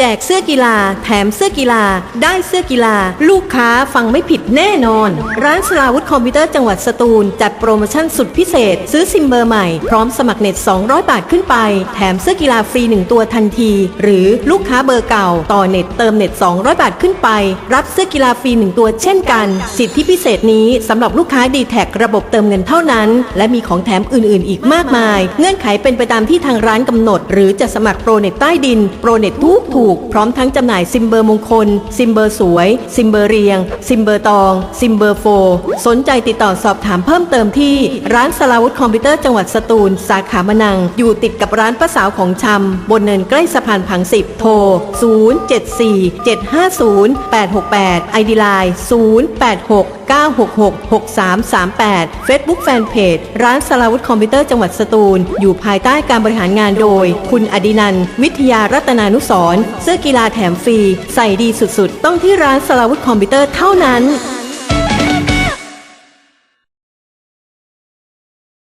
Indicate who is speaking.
Speaker 1: จกเสื้อกีฬา แถมเสื้อกีฬา ได้เสื้อกีฬา ลูกค้าฟังไม่ผิดแน่นอน ร้านสลาวุธคอมพิวเตอร์จังหวัดสตูล จัดโปรโมชั่นสุดพิเศษ ซื้อซิมเบอร์ใหม่ พร้อมสมัครเน็ต 200 บาทขึ้นไป แถมเสื้อกีฬาฟรี 1 ตัวทันที หรือลูกค้าเบอร์เก่า ต่อเน็ตเติมเน็ต 200 บาทขึ้นไป รับเสื้อกีฬาฟรี 1 ตัวเช่นกัน สิทธิพิเศษนี้สำหรับลูกค้าดีแท็กระบบเติมเงินเท่านั้น และมีของแถมอื่น ๆ อีกมากมาย เงื่อนไขเป็นไปตามที่ทางร้านกำหนด หรือจะสมัครโปรเน็ตใต้ดิน โปรเน็ตทุกถูกพร้อมทั้งจำหน่ายซิมเบอร์มงคล ซิมเบอร์สวย ซิมเบอร์เรียง ซิมเบอร์ตอง ซิมเบอร์โฟ สนใจติดต่อสอบถามเพิ่มเติมที่ ร้านสลาวุธคอมพิวเตอร์จังหวัดสตูล สาขามะนัง อยู่ติดกับร้านป้าสาวของชำบนเนินใกล้สะพานผังสิบโทร 074 750 868 ไอดีไลน์0 8 6 9666338 Facebook Fanpage ร้านสลาวุธคอมพิวเตอร์จังหวัดสตูล อยู่ภายใต้การบริหารงานโดย คุณอดินัน วิทยารัตนานุสร์เสื้อกีฬาแถมฟรี ใส่ดีสุดๆ ต้องที่ร้านสลาวุธคอมพิวเตอร์เท่านั้น